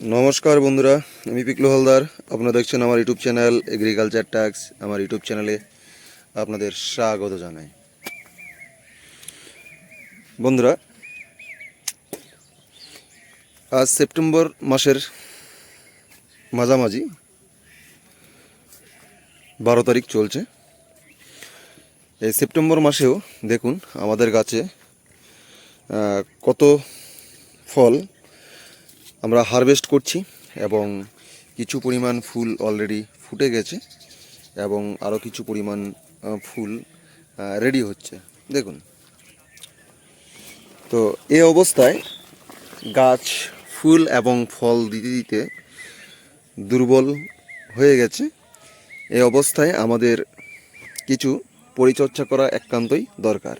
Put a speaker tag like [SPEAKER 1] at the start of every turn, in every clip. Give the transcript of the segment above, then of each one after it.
[SPEAKER 1] নমস্কার বন্ধুরা, আমি পিকলু হালদার। আপনারা দেখছেন আমার ইউটিউব চ্যানেল এগ্রিকালচার ট্যাক্স। আমার ইউটিউব চ্যানেলে আপনাদের স্বাগত জানাই। বন্ধুরা, আজ সেপ্টেম্বর মাসের মাঝামাঝি, বারো তারিখ চলছে। এই সেপ্টেম্বর মাসেও দেখুন আমাদের গাছে কত ফল আমরা হারভেস্ট করছি এবং কিছু পরিমাণ ফুল অলরেডি ফুটে গেছে এবং আরও কিছু পরিমাণ ফুল রেডি হচ্ছে। দেখুন। তো এ অবস্থায় গাছ, ফুল এবং ফল দিতে দিতে দুর্বল হয়ে গেছে। এই অবস্থায় আমাদের কিছু পরিচর্যা করা একান্তই দরকার।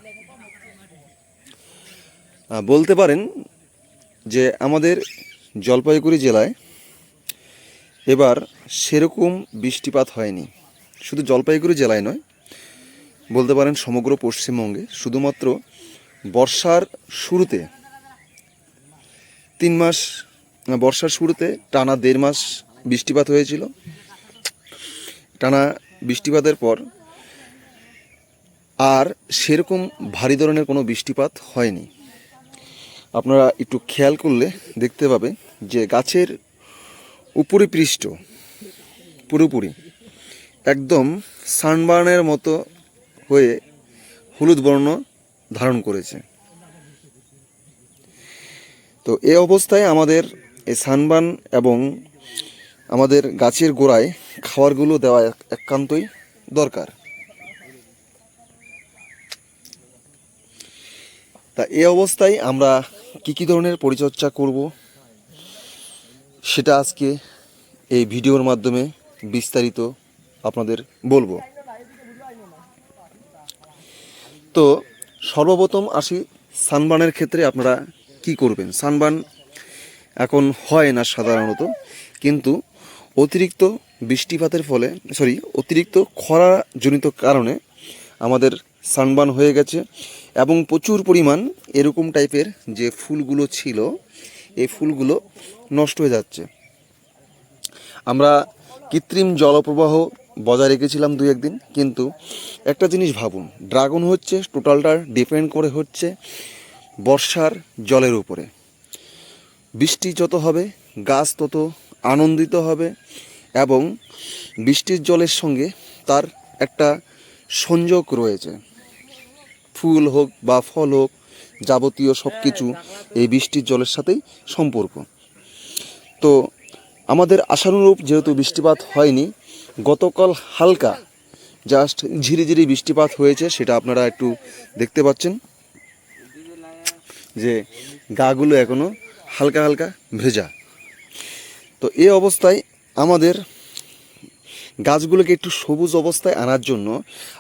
[SPEAKER 1] বলতে পারেন যে আমাদের জলপাইগুড়ি জেলায় এবার সেরকম বৃষ্টিপাত হয়নি। শুধু জলপাইগুড়ি জেলায় নয়, বলতে পারেন সমগ্র পশ্চিমবঙ্গে। শুধুমাত্র বর্ষার শুরুতে, তিন মাস, বর্ষার শুরুতে টানা দেড় মাস বৃষ্টিপাত হয়েছিল। টানা বৃষ্টিপাতের পর আর সেরকম ভারী ধরনের কোনো বৃষ্টিপাত হয়নি। আপনারা একটু খেয়াল করলে দেখতে পাবে যে গাছের উপরি পৃষ্ঠ, পুরোপুরি, একদম সানবার্নের মতো হয়ে হলুদ বর্ণ ধারণ করেছে। তো এ অবস্থায় আমাদের এই সানবার্ন এবং আমাদের গাছের গোড়ায় খাবারগুলো দেওয়া এক- একান্তই দরকার। তা এ অবস্থায় আমরা কি কি ধরনের পরিচর্যা করব? সেটা আজকে এই ভিডিওর মাধ্যমে বিস্তারিত আপনাদের বলব। তো সর্বপ্রথম আসি সানবানের ক্ষেত্রে আপনারা কি করবেন? সানবান এখন হয় না সাধারণত, কিন্তু অতিরিক্ত বৃষ্টিপাতের ফলে সরি অতিরিক্ত খরাজনিত কারণে আমাদের সানবান হয়ে গেছে এবং প্রচুর পরিমাণ এরকম টাইপের যে ফুলগুলো ছিল এই ফুলগুলো নষ্ট হয়ে যাচ্ছে। আমরা কৃত্রিম জলপ্রবাহ বজায় রেখেছিলাম দু একদিন, কিন্তু একটা জিনিস ভাবুন, ড্রাগন হচ্ছে, টোটালটা ডিপেন্ড করে হচ্ছে বর্ষার জলের উপরে। বৃষ্টি যত হবে, গাছ তত আনন্দিত হবে, এবং বৃষ্টির জলের সঙ্গে তার একটা সংযোগ রয়েছে। ফুল হোক বা ফল হোক যাবতীয় সব কিছু এই বৃষ্টির জলের সাথেই সম্পর্ক। তো আমাদের আশানুরূপ যেহেতু বৃষ্টিপাত হয়নি, গতকাল হালকা জাস্ট ঝিরিঝিরি বৃষ্টিপাত হয়েছে সেটা আপনারা একটু দেখতে পাচ্ছেন যে গাগুলো এখনও হালকা হালকা ভেজা। তো এই অবস্থায় আমাদের গাছগুলোকে একটু সবুজ অবস্থায় আনার জন্য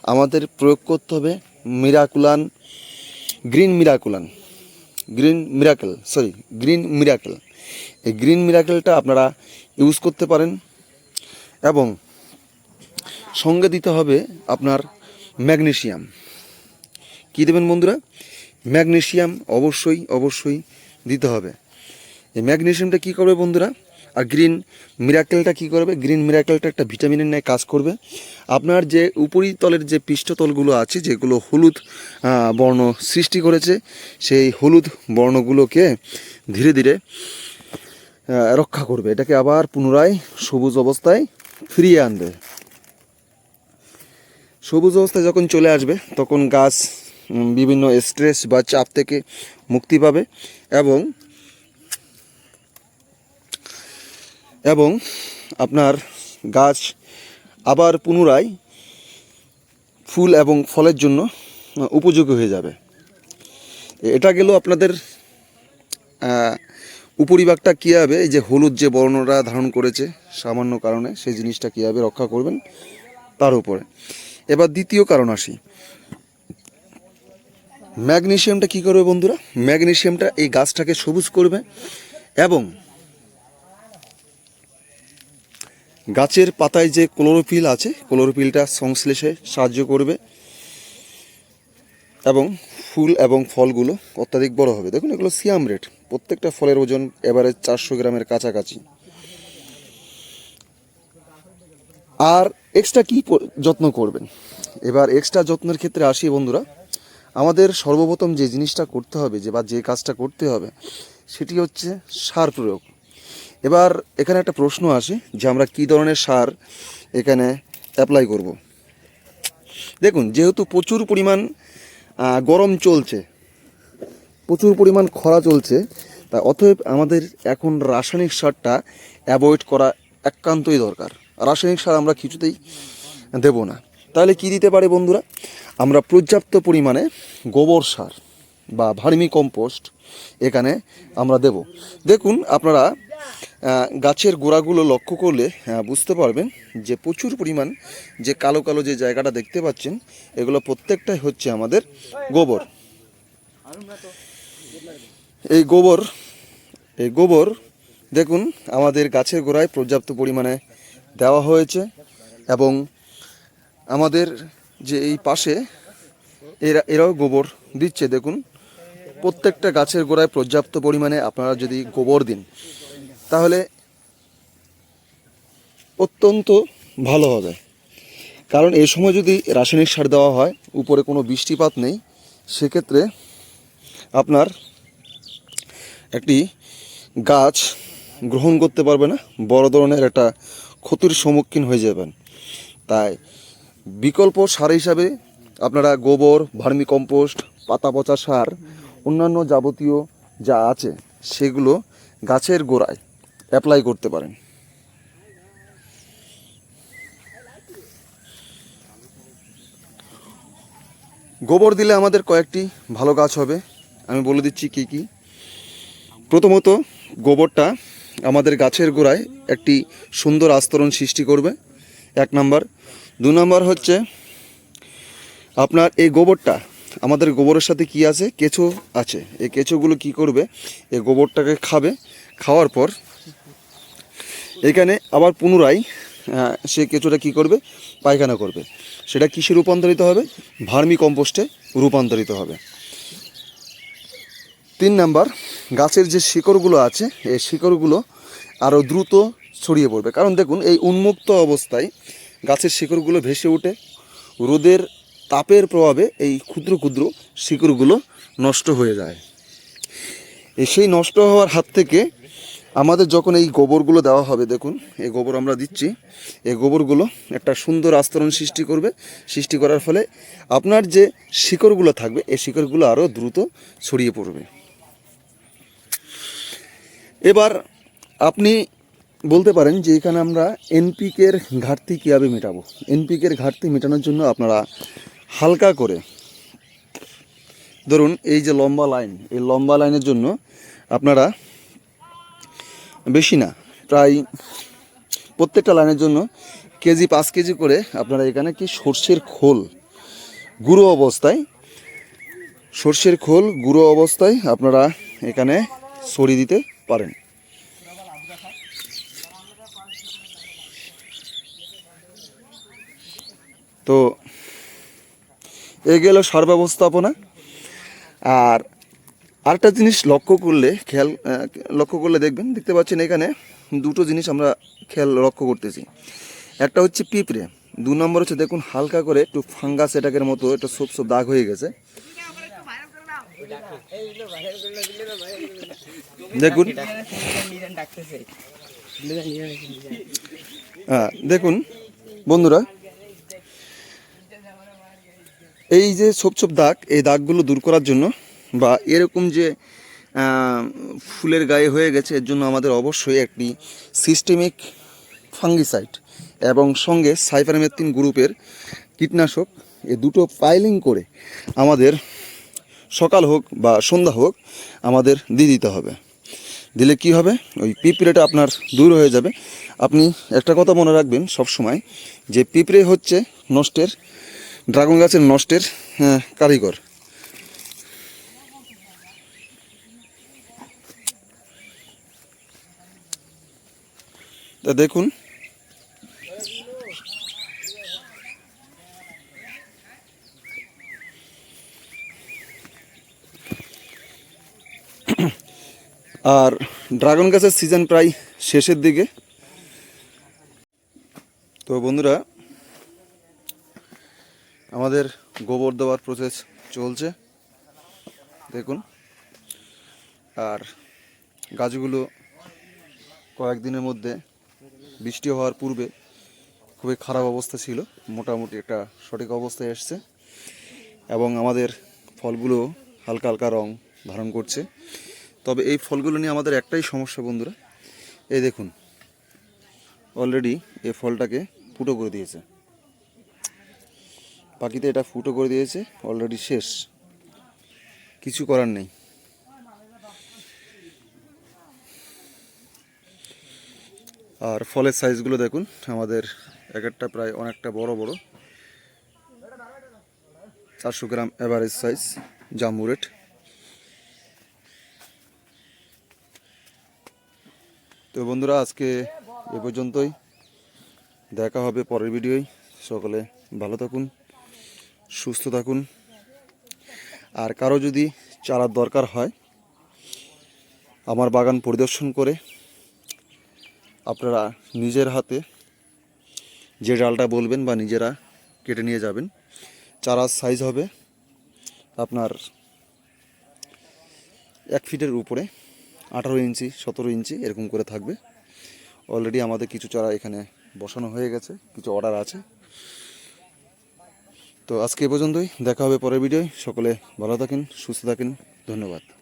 [SPEAKER 1] আমাদের প্রয়োগ করতে হবে Miraculan green Miraculan green miracle sorry green miracle এই গ্রিন মিরাকেলটা আপনারা ইউজ করতে পারেন এবং সঙ্গে দিতে হবে আপনার ম্যাগনেশিয়াম। কী দেবেন বন্ধুরা? ম্যাগনেশিয়াম অবশ্যই অবশ্যই দিতে হবে। এই ম্যাগনেশিয়ামটা কী করবে বন্ধুরা? আর গ্রিন মিরাকেলটা কী করবে? গ্রিন মিরাকেলটা একটা ভিটামিনের ন্যায় কাজ করবে। আপনার যে উপরিতলের যে পৃষ্ঠতলগুলো আছে, যেগুলো হলুদ বর্ণ সৃষ্টি করেছে, সেই হলুদ বর্ণগুলোকে ধীরে ধীরে রক্ষা করবে। এটাকে আবার পুনরায় সবুজ অবস্থায় ফিরিয়ে আনবে। সবুজ অবস্থায় যখন চলে আসবে, তখন গাছ বিভিন্ন স্ট্রেস বা চাপ থেকে মুক্তি পাবে এবং এবং আপনার গাছ আবার পুনরায় ফুল এবং ফলের জন্য উপযোগী হয়ে যাবে। এটা গেল আপনাদের উপরিভাগটা কী হবে? এই যে হলুদ যে বর্ণরা ধারণ করেছে সামান্য কারণে, সেই জিনিসটা কীভাবে রক্ষা করবেন তার উপরে। এবার দ্বিতীয় কারণ আসি। ম্যাগনেশিয়ামটা কী করবে বন্ধুরা? ম্যাগনেশিয়ামটা এই গাছটাকে সবুজ করবে এবং গাছের পাতায় যে ক্লোরোফিল আছে ক্লোরোফিলটা সংশ্লেষে সাহায্য করবে। এবং ফুল এবং ফলগুলো অত্যাধিক বড় হবে। দেখুন, এগুলো সিয়াম রেট। প্রত্যেকটা ফলের ওজন এবারে চারশো গ্রামের কাছাকাছি। আর এক্সট্রা কী যত্ন করবেন? এবার এক্সট্রা যত্নের ক্ষেত্রে আসি বন্ধুরা। আমাদের সর্বপ্রথম যে জিনিসটা করতে হবে, যে বা যে কাজটা করতে হবে, সেটি হচ্ছে সার প্রয়োগ। এবার এখানে একটা প্রশ্ন আসে যে আমরা কী ধরনের সার এখানে অ্যাপ্লাই করব। দেখুন, যেহেতু প্রচুর পরিমাণ গরম চলছে, প্রচুর পরিমাণ খরা চলছে, তা অতএব আমাদের এখন রাসায়নিক সারটা অ্যাভয়েড করা একান্তই দরকার। রাসায়নিক সার আমরা কিছুতেই দেব না। তাহলে কি দিতে পারে বন্ধুরা? আমরা পর্যাপ্ত পরিমাণে গোবর সার বা ভার্মি কম্পোস্ট এখানে আমরা দেব। দেখুন, আপনারা গাছের গোড়াগুলো লক্ষ্য করলে বুঝতে পারবেন যে প্রচুর পরিমাণ যে কালো কালো যে জায়গাটা দেখতে পাচ্ছেন, এগুলো প্রত্যেকটাই হচ্ছে আমাদের গোবর। এই গোবর এই গোবর, দেখুন, আমাদের গাছের গোড়ায় পর্যাপ্ত পরিমাণে দেওয়া হয়েছে এবং আমাদের যে এই পাশে এরা, এরাও গোবর দিচ্ছে। দেখুন, প্রত্যেকটা গাছের গোড়ায় পর্যাপ্ত পরিমাণে আপনারা যদি গোবর দিন তাহলে অত্যন্ত ভালো হবে। কারণ এই সময় যদি রাসায়নিক সার দেওয়া হয়, উপরে কোনো বৃষ্টিপাত নেই, সেক্ষেত্রে আপনার একটি গাছ গ্রহণ করতে পারবে না, বড় ধরনের একটা ক্ষতির সম্মুখীন হয়ে যাবেন। তাই বিকল্প সার হিসাবে আপনারা গোবর ভার্মি কম্পোস্ট পাতা পচা সার, অন্যান্য যাবতীয় যা আছে, সেগুলো গাছের গোড়ায় অ্যাপ্লাই করতে পারেন। গোবর দিলে আমাদের কয়েকটি ভালো গাছ হবে। আমি বলে দিচ্ছি কি কি। প্রথমত, গোবরটা আমাদের গাছের গোড়ায় একটি সুন্দর আস্তরণ সৃষ্টি করবে। এক নাম্বার। দু নাম্বার হচ্ছে, আপনার এই গোবরটা, আমাদের গোবরের সাথে কি আছে? কেঁচো আছে। এই কেঁচোগুলো কি করবে? এই গোবরটাকে খাবে। খাওয়ার পর এখানে আবার পুনরায় সে কেঁচোটা কি করবে? পায়খানা করবে। সেটা কিসে রূপান্তরিত হবে? ভার্মি কম্পোস্টে রূপান্তরিত হবে। তিন নাম্বার, গাছের যে শিকড়গুলো আছে, এই শিকড়গুলো আরও দ্রুত ছড়িয়ে পড়বে। কারণ দেখুন, এই উন্মুক্ত অবস্থায় গাছের শিকড়গুলো ভেসে ওঠে রোদের তাপের প্রভাবে এই ক্ষুদ্র ক্ষুদ্র শিকড়গুলো নষ্ট হয়ে যায়। সেই নষ্ট হওয়ার হাত থেকে আমাদের যখন এই গোবরগুলো দেওয়া হবে, দেখুন, এই গোবর আমরা দিচ্ছি। এই গোবরগুলো একটা সুন্দর আস্তরণ সৃষ্টি করবে। সৃষ্টি করার ফলে আপনার যে শিকড়গুলো থাকবে, এই শিকড়গুলো আরও দ্রুত ছড়িয়ে পড়বে। এবার আপনি বলতে পারেন যে এখানে আমরা এনপিকের ঘাটতি কীভাবে মেটাবো? এনপিকের ঘাটতি মেটানোর জন্য আপনারা হালকা করে, ধরুন, এই যে লম্বা লাইন, এই লম্বা লাইনের জন্য আপনারা বেশি না, প্রায় প্রত্যেকটা লাইনের জন্য কেজি পাঁচ কেজি করে আপনারা এখানে কি সর্ষের খোল, গুঁড়ো অবস্থায়, সর্ষের খোল, গুঁড়ো অবস্থায় আপনারা এখানে ছড়িয়ে দিতে পারেন। তো এই গেল সার ব্যবস্থাপনা। আর আরেকটা জিনিস লক্ষ্য করলে, খেয়াল লক্ষ্য করলে দেখবেন, দেখতে পাচ্ছেন এখানে দুটো জিনিস আমরা খেয়াল লক্ষ্য করতেছি। একটা হচ্ছে পিঁপড়ে, দু নম্বর হচ্ছে দেখুন হালকা করে একটু ফাঙ্গাস এটাকের মতো একটা সব সব দাগ হয়ে গেছে। দেখুন। হ্যাঁ দেখুন, বন্ধুরা। এই যে ছোপ ছোপ দাগ, এই দাগগুলো দূর করার জন্য বা এরকম যে ফুলের গায়ে হয়ে গেছে, এর জন্য আমাদের অবশ্যই একটি সিস্টেমিক ফাঙ্গিসাইড এবং সঙ্গে সাইফারমেথিন গ্রুপের কীটনাশক, এ দুটো পাইলিং করে আমাদের সকাল হোক বা সন্ধ্যা হোক আমাদের দিয়ে দিতে হবে। দিলে কি হবে? ওই পিঁপড়েটা আপনার দূর হয়ে যাবে। আপনি একটা কথা মনে রাখবেন সব সময় যে পিঁপড়ে হচ্ছে নষ্টের, ড্রাগন গাছের নষ্টের কারিগর। তা দেখুন। আর ড্রাগন গাছের সিজন প্রায় শেষের দিকে। তো বন্ধুরা, আমাদের গোবর দেওয়ার প্রসেস চলছে। দেখুন। আর গাছগুলো কয়েকদিনের মধ্যে বৃষ্টি হওয়ার পূর্বে খুবই খারাপ অবস্থা ছিল, মোটামুটি একটা সঠিক অবস্থায় এসছে এবং আমাদের ফলগুলো হালকা হালকা রং ধারণ করছে। তবে এই ফলগুলো নিয়ে আমাদের একটাই সমস্যা বন্ধুরা, এই দেখুন অলরেডি এই ফলটাকে ফুটো করে দিয়েছে। পাখিতে এটা ফুটো করে দিয়েছে অলরেডি শেষ। কিছু করার নেই। আর ফলের সাইজগুলো দেখুন, আমাদের এক একটা প্রায় অনেকটা বড় বড়। চারশো gram average size jumbo rate তো বন্ধুরা, আজকে এ পর্যন্তই। দেখা হবে পরের ভিডিওয়। সকলে ভালো থাকুন, সুস্থ থাকুন। আর কারও যদি চারার দরকার হয়, আমার বাগান পরিদর্শন করে আপনারা নিজের হাতে যে ডালটা বলবেন বা নিজেরা কেটে নিয়ে যাবেন চারার সাইজ হবে আপনার এক ফিটের উপরে, আঠারো ইঞ্চি, সতেরো ইঞ্চি এরকম করে থাকবে। অলরেডি আমাদের কিছু চারা এখানে বসানো হয়ে গেছে, কিছু অর্ডার আছে। তো আজকে এ পর্যন্তই, দেখা হবে পরের ভিডিওয় সকলে ভালো থাকেন, সুস্থ থাকেন, ধন্যবাদ।